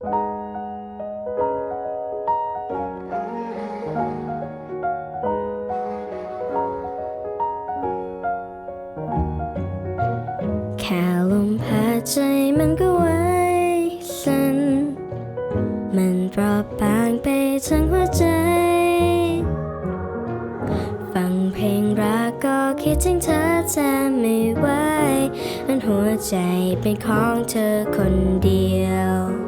แค่ลมหายใจมันก็ไว้สั่นมันเปราะบางไปทั้งหัวใจ ฟังเพลงรักก็คิดถึงเธอจะไม่ไหวมันหัวใจเป็นของเธอคนเดียว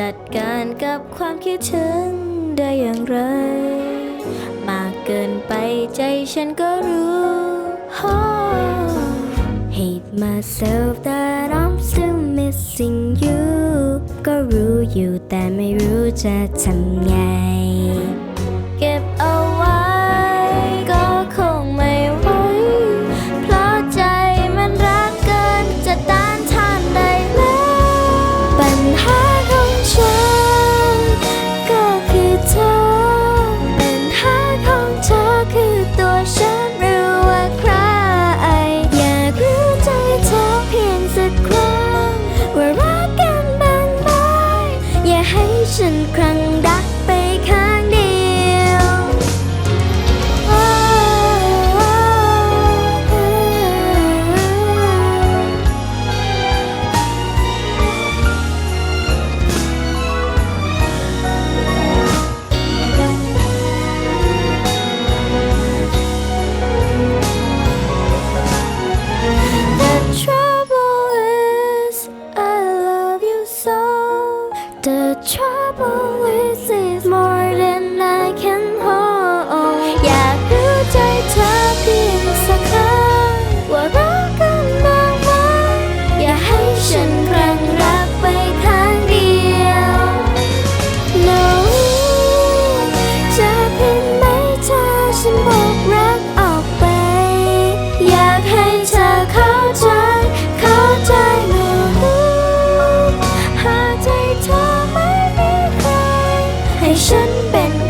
จัดการกับความคิดถึงได้อย่างไร มากเกินไปใจฉันก็รู้ oh. Hate myself that I'm still missing you ก็รู้อยู่แต่ไม่รู้จะทำไง ให้ฉันครั้งรัก been